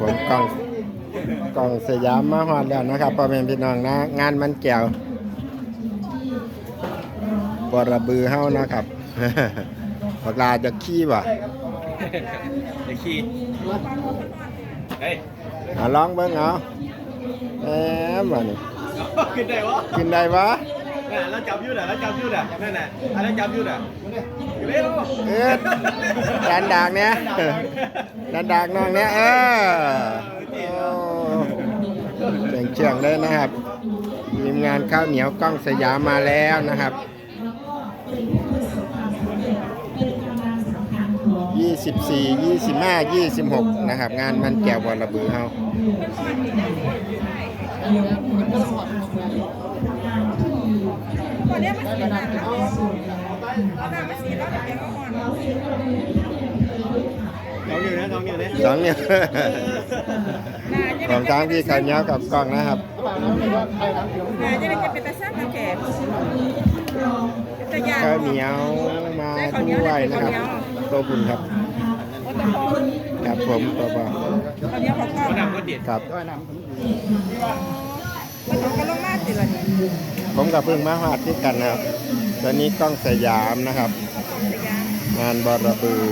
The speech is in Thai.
ผมกล้องกล้องสยามมาฮอดแล้วนะครับพ่อแม่พี่น้องนะ งานมันแก้วบระบือเฮานะครับบักลาจะขี้บ่เดี๋ยวขี่เฮ้ยเอาลองเบิ่งเอาแหมบ่นี่ขึ้นได้วะกินได้บ่ น่ะแล้วจับอยุ่น่ะแล้วจับอยุ่น่ะนั่นน่ะอะไรจับอยุ่น่ะเร็วเอ็ดดันดากเนี่ยดันดากน้องเนี่ยเออโอ้เจ๋งเชียงเลยนะครับทีมงานข้าวเหนียวกล้องสยามมาแล้วนะครับ24 25 26นะครับ งานมันแก้วบอระบือเฮา วันนี้มันสีน้ำแล้วเอาน้ำมาสีแล้วเดี๋ยวเอาหอนสองนิ้วนะสองนิ้วนะสองเนี่ยของทางที่ข้าวเหนียวกับกล้องนะครับนาจะเป็นจะเป็นตะซ่าตะแก่ตะยาข้าวเหนียวมาด้วยนะครับโตบุญครับครับผมตัวบอข้าวเหนียวของก้อนก็นำก็เด็ดมันเอาก็ลงมาติละนี่ ผมกับเพิ่งมาหาดที่กันนะครับตอนนี้กล้องสยามนะครับ งานบอระบือ